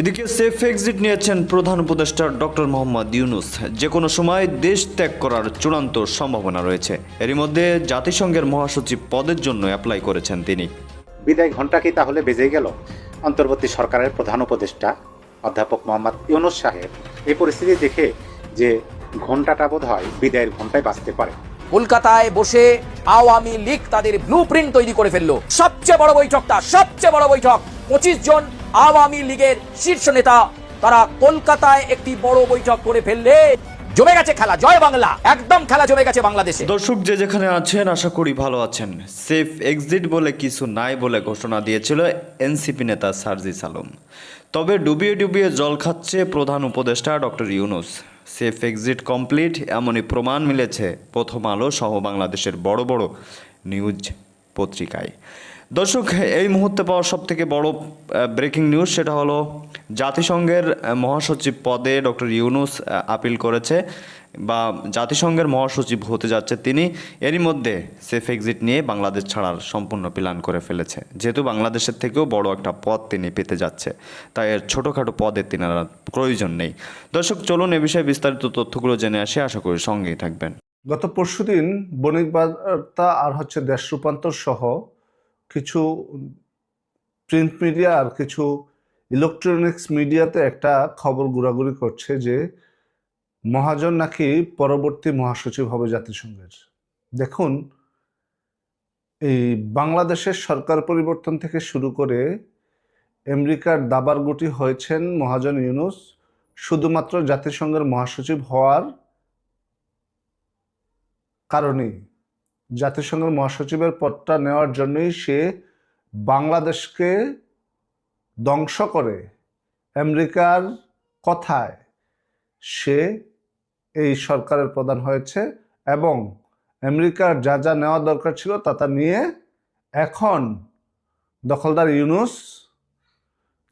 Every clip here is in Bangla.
এদিকে সেফ এক্সিট নিয়েছেন প্রধান উপদেষ্টা ডক্টর মোহাম্মদ ইউনুস। যে কোনো সময় দেশ ত্যাগ করার চূড়ান্ত সম্ভাবনা রয়েছে। এরই মধ্যে জাতিসংঘের মহাসচিব পদের জন্য অ্যাপ্লাই করেছেন তিনি। বিদায় ঘণ্টা কি তাহলে বেজে গেল? অন্তর্বর্তী সরকারের প্রধান উপদেষ্টা অধ্যাপক মোহাম্মদ ইউনুস সাহেব এই পরিস্থিতি দেখে যে ঘন্টাটা বোধ হয় বিদায়ের ঘন্টায় বাঁচতে পারে। কলকাতায় বসে আওয়ামী লীগ তাদের ব্লু তৈরি করে ফেলল। সবচেয়ে বড় বৈঠকটা সবচেয়ে বড় বৈঠক। পঁচিশ জন আওয়ামী লীগের শীর্ষ নেতা, তারা কলকাতায় একটি বড় বৈঠক করে ফেললে জমে গেছে খেলা, জয় বাংলা, একদম খেলা জমে গেছে বাংলাদেশে। দর্শক যে যেখানে আছেন, আশা করি ভালো আছেন। সেফ এক্সিট বলে কিছু নাই বলে ঘোষণা দিয়েছিল এনসিপি নেতা সার্জিস আলম। তবে ডুবিয়ে ডুবিয়ে জল খাচ্ছে প্রধান উপদেষ্টা doctor Yunus. Safe exit complete, এমনই প্রমাণ মিলেছে প্রথম আলো সহ বাংলাদেশের বড় বড় নিউজ পত্রিকায়। দর্শক, এই মুহূর্তে পাওয়া সব থেকে বড় ব্রেকিং নিউজ সেটা হলো, জাতিসংঘের মহাসচিব পদে ডক্টর ইউনুস আপিল করেছে বা জাতিসংঘের মহাসচিব হতে যাচ্ছে তিনি। এরই মধ্যে সেফ এক্সিট নিয়ে বাংলাদেশ ছাড়ার সম্পূর্ণ প্ল্যান করে ফেলেছে। যেহেতু বাংলাদেশের থেকেও বড় একটা পদ তিনি পেতে যাচ্ছে, তাই এর ছোটোখাটো পদের তিনার প্রয়োজন নেই। দর্শক, চলুন এ বিষয়ে বিস্তারিত তথ্যগুলো জেনে আসি। আশা করি সঙ্গেই থাকবেন। গত পরশুদিন বণিক বার্তা আর হচ্ছে দেশ রূপান্তর সহ কিছু প্রিন্ট মিডিয়া আর কিছু ইলেকট্রনিক্স মিডিয়াতে একটা খবর ঘোরাঘুরি করছে যে মহাজন নাকি পরবর্তী মহাসচিব হবে জাতিসংঘের। দেখুন, এই বাংলাদেশের সরকার পরিবর্তন থেকে শুরু করে আমেরিকার দাবার গুটি হয়েছেন মহাজন ইউনুস, শুধুমাত্র জাতিসংঘের মহাসচিব হওয়ার কারণেই। জাতিসংঘের মহাসচিবের পদটা নেওয়ার জন্যই সে বাংলাদেশকে ধ্বংস করে আমেরিকার কথায় সে এই সরকারের প্রধান হয়েছে এবং আমেরিকার যা যা নেওয়া দরকার ছিল তা তা নিয়ে এখন দখলদার ইউনুস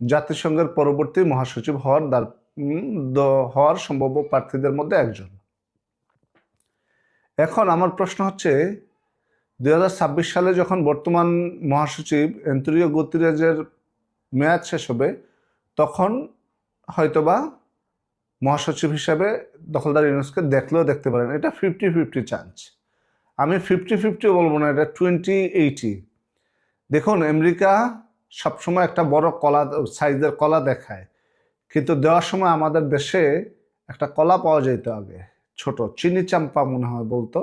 জাতিসংঘের পরবর্তী মহাসচিব হওয়ার দ্বার হওয়ার সম্ভাব্য প্রার্থীদের মধ্যে একজন। এখন আমার প্রশ্ন হচ্ছে দুই হাজার ছাব্বিশ সালে যখন বর্তমান মহাসচিব এন্তুরিও গুতিরেজের মেয়াদ শেষ হবে, তখন হয়তোবা মহাসচিব হিসাবে দখলদার ইউনুসকে দেখলেও দেখতে পারেন। এটা ফিফটি ফিফটি চান্স আমি ফিফটি ফিফটি বলব না, এটা টোয়েন্টি এইটি দেখুন, আমেরিকা সবসময় একটা বড় কলা, সাইজের কলা দেখায়, কিন্তু দেওয়ার সময় আমাদের দেশে একটা কলা পাওয়া যেত আগে, ছোট, চিনি চাম্পা মনে হয় বলতো,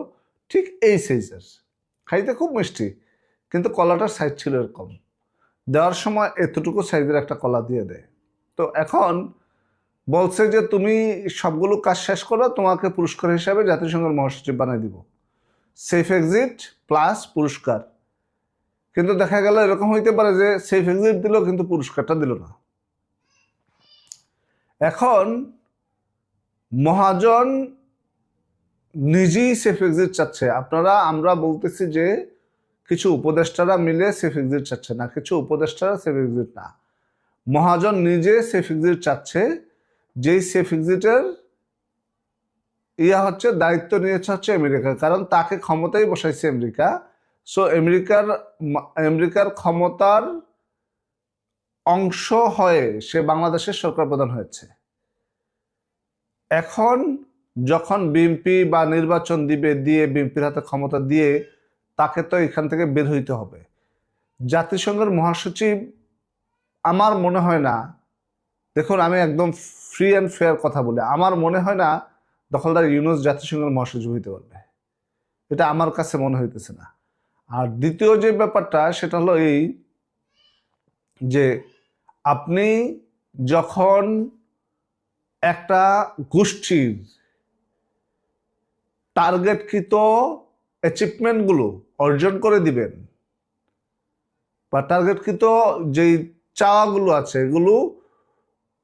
ঠিক এই সাইজের খাইতে খুব মিষ্টি, কিন্তু কলাটার সাইজ ছিল এরকম। দেওয়ার সময় এতটুকু সাইজের একটা কলা দিয়ে দেয়। তো এখন বলছে যে, তুমি সবগুলো কাজ শেষ করো, তোমাকে পুরস্কার হিসাবে জাতিসংঘের মহাসচিব বানিয়ে দিব। সেফ এক্সিট প্লাস পুরস্কার। কিন্তু দেখা গেল এরকম হইতে পারে যে সেফ এক্সিট দিল, কিন্তু পুরস্কারটা দিল না। এখন মহাজন নিজেই সেফ এক্সিট চাচ্ছে। আপনারা, আমরা বলতেছি যে কিছু উপদেষ্টারা মিলে সেফ এক্সিট চাচ্ছে না, কিছু উপদেষ্টারা সেফ এক্সিট না। মহাজন নিজে সেফ এক্সিট চাচ্ছে, যেই সেফ এক্সিটের ইয়া হচ্ছে, দায়িত্ব নিয়েছে হচ্ছে আমেরিকা, কারণ তাকে ক্ষমতায় বসাইছে আমেরিকা। সো আমেরিকার আমেরিকার ক্ষমতার অংশ হয়ে সে বাংলাদেশের সরকার প্রধান হয়েছে। এখন যখন বিএনপি বা নির্বাচন দিবে, দিয়ে বিএনপির হাতে ক্ষমতা দিয়ে তাকে তো এখান থেকে বের হইতে হবে। জাতিসংঘের মহাসচিব আমার মনে হয় না, দেখুন আমি একদম ফ্রি অ্যান্ড ফেয়ার কথা বলি, আমার মনে হয় না দখলদার ইউনুস জাতিসংঘের মহাসচিব হইতে পারবে। এটা আমার কাছে মনে হইতেছে না। আর দ্বিতীয় যে ব্যাপারটা, সেটা হলো এই যে আপনি যখন একটা গোষ্ঠীর টার্গেটকৃত অ্যাচিভমেন্টগুলো অর্জন করে দিবেন। বা টার্গেটকৃত যেই চাওয়াগুলো আছে, এগুলো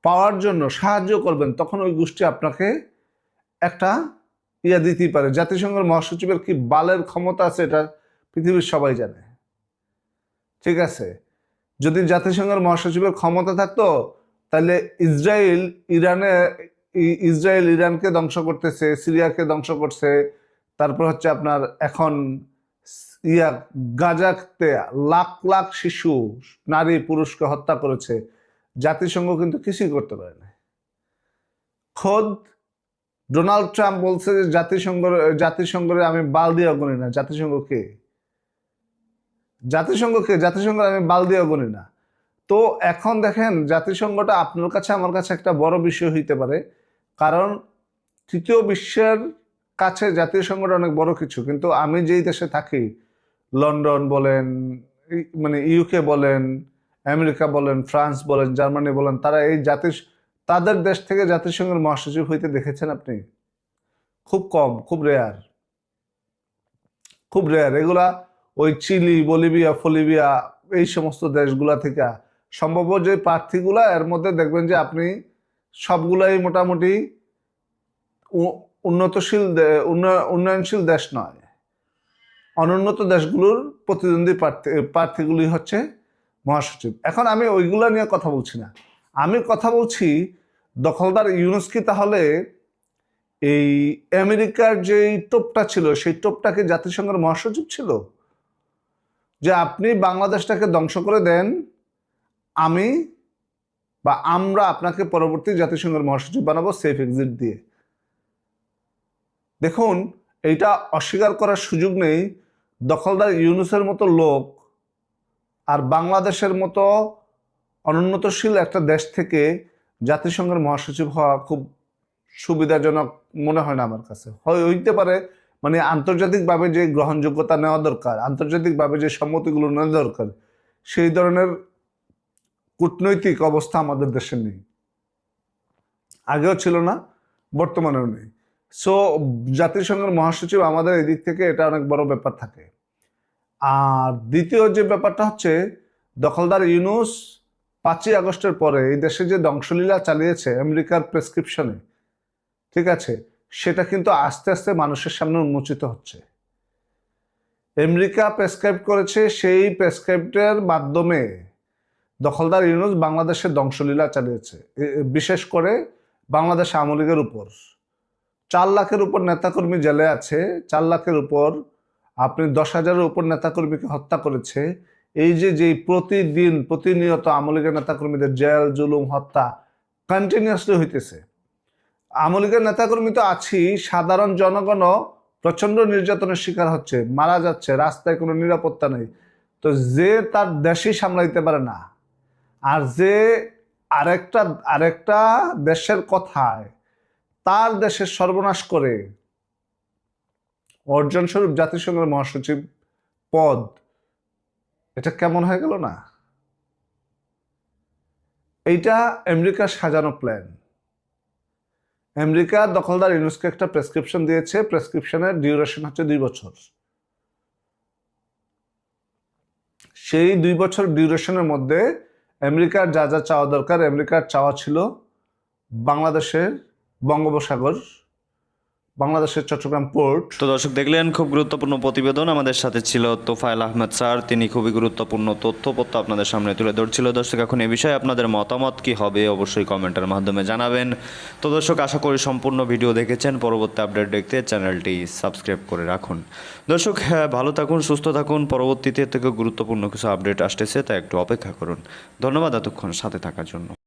পাওয়ার জন্য সাহায্য করবেন, তখন ওই গোষ্ঠী আপনাকে একটা ইয়া দিতেই পারে। জাতিসংঘের মহাসচিবের কি বালের ক্ষমতা আছে, এটা পৃথিবীর সবাই জানে। ঠিক আছে? যদি জাতিসংঘের মহাসচিবের ক্ষমতা থাকতো, তাহলে ইসরায়েল ইরানে ইসরায়েল ইরানকে ধ্বংস করতেছে, সিরিয়াকে ধ্বংস করছে, তারপর হচ্ছে আপনার এখন ইয়া গাজাতে লাখ লাখ শিশু, নারী, পুরুষকে হত্যা করেছে। জাতিসংঘ কিন্তু কিছুই করতে পারে না খোদ ডোনাল্ড ট্রাম্প বলছে যে জাতিসংঘ জাতিসংঘরে আমি বাল দিয়ে গণি না। জাতিসংঘ কে? জাতিসংঘ কে? জাতিসংঘ আমি বাল দিয়ে গণি না। তো এখন দেখেন, জাতিসংঘটা আপনার কাছে, আমার কাছে একটা বড় বিষয় হইতে পারে। কারণ তৃতীয় বিশ্বের কাছে জাতীয় সংঘটা অনেক বড় কিছু, কিন্তু আমি যেই দেশে থাকি, লন্ডন বলেন মানে ইউকে বলেন, আমেরিকা বলেন, ফ্রান্স বলেন, জার্মানি বলেন, তারা এই জাতি তাদের দেশ থেকে জাতিসংঘের মহাসচিব হইতে দেখেছেন আপনি? খুব কম, খুব রেয়ার খুব রেয়ার এগুলা ওই চিলি, বলিভিয়া, ফলিভিয়া, এই সমস্ত দেশগুলা থেকে। সম্ভব যে প্রার্থীগুলা, এর মধ্যে দেখবেন যে আপনি সবগুলাই মোটামুটি উন্নতশীল উন্নয়নশীল দেশ নয়। অনুন্নত দেশগুলোর প্রতিদ্বন্দ্বী প্রার্থী, প্রার্থীগুলি হচ্ছে মহাসচিব। এখন আমি ওইগুলো নিয়ে কথা বলছি না। আমি কথা বলছি দখলদার ইউনুস কি তাহলে এই আমেরিকার যে টোপটা ছিল, সেই টোপটা কি জাতিসংঘের মহাসচিব ছিল? যে আপনি বাংলাদেশটাকে ধ্বংস করে দেন, আমি বা আমরা আপনাকে পরবর্তী জাতিসংঘের মহাসচিব বানাবো সেফ এক্সিট দিয়ে। দেখুন, এইটা অস্বীকার করার সুযোগ নেই। দখলদার ইউনুসের মতো লোক আর বাংলাদেশের মতো অনুন্নতশীল একটা দেশ থেকে জাতিসংঘের মহাসচিব হওয়া খুব সুবিধাজনক মনে হয় না আমার কাছে। হয়, হইতে পারে মানে আন্তর্জাতিকভাবে যে গ্রহণযোগ্যতা নেওয়া দরকার, আন্তর্জাতিকভাবে যে সম্মতিগুলো নেওয়া দরকার, সেই ধরনের কূটনৈতিক অবস্থা আমাদের দেশে নেই। আগেও ছিল না, বর্তমানেও নেই। সো জাতিসংঘের মহাসচিব আমাদের এদিক থেকে এটা অনেক বড় ব্যাপার থাকে। আর দ্বিতীয় যে ব্যাপারটা হচ্ছে, দখলদার ইউনুস পাঁচই আগস্টের পরে এই দেশে যে ধ্বংসলীলা চালিয়েছে আমেরিকার প্রেসক্রিপশনে, ঠিক আছে, সেটা কিন্তু আস্তে আস্তে মানুষের সামনে উন্মোচিত হচ্ছে। আমেরিকা প্রেসক্রাইব করেছে সেই প্রেসক্রাইবের মাধ্যমে দখলদার ইউনুস বাংলাদেশের ধ্বংসলীলা চালিয়েছে। বিশেষ করে বাংলাদেশ আওয়ামী লীগের উপর। চার লাখের উপর নেতাকর্মী জেলে আছে, চার লাখের উপর আপনি দশ হাজারের উপর নেতাকর্মীকে হত্যা করেছে। এই যে যে প্রতিদিন প্রতিনিয়ত আওয়ামী লীগের নেতাকর্মীদের জেল, জুলুম, হত্যা কন্টিনিউয়াসলি হইতেছে। আওয়ামী লীগের নেতাকর্মী তো আছি সাধারণ জনগণও প্রচণ্ড নির্যাতনের শিকার হচ্ছে, মারা যাচ্ছে, রাস্তায় কোনো নিরাপত্তা নেই। তো যে তার দেশই সামলাইতে পারে না আর যে আরেকটা আরেকটা দেশের কথায় তার দেশের সর্বনাশ করে অর্জন স্বরূপ জাতিসংঘের মহাসচিব পদ, এটা কেমন হয়ে গেল না? এইটা আমেরিকার সাজানো প্ল্যান আমেরিকা দখলদার ইউনুসকে একটা প্রেসক্রিপশন দিয়েছে প্রেসক্রিপশনের ডিউরেশন হচ্ছে দুই বছর। সেই দুই বছর ডিউরেশনের মধ্যে আমেরিকার যা যা চাওয়া দরকার আমেরিকার চাওয়া ছিল বাংলাদেশের বঙ্গোপসাগর বাংলাদেশের চট্টগ্রাম পোর্ট। তো দর্শক, দেখলেন, খুব গুরুত্বপূর্ণ প্রতিবেদন আমাদের সাথে ছিল তোফায়েল আহমেদ স্যার। তিনি খুবই গুরুত্বপূর্ণ তথ্যপত্র আপনাদের সামনে তুলে ধরছিল। দর্শক, এখন এ বিষয়ে আপনাদের মতামত কি হবে অবশ্যই কমেন্টের মাধ্যমে জানাবেন। তো দর্শক, আশা করি সম্পূর্ণ ভিডিও দেখেছেন। পরবর্তী আপডেট দেখতে চ্যানেলটি সাবস্ক্রাইব করে রাখুন। দর্শক হ্যাঁ ভালো থাকুন, সুস্থ থাকুন। পরবর্তীতে থেকে গুরুত্বপূর্ণ কিছু আপডেট আসতেছে তা একটু অপেক্ষা করুন। ধন্যবাদ এতক্ষণ সাথে থাকার জন্য।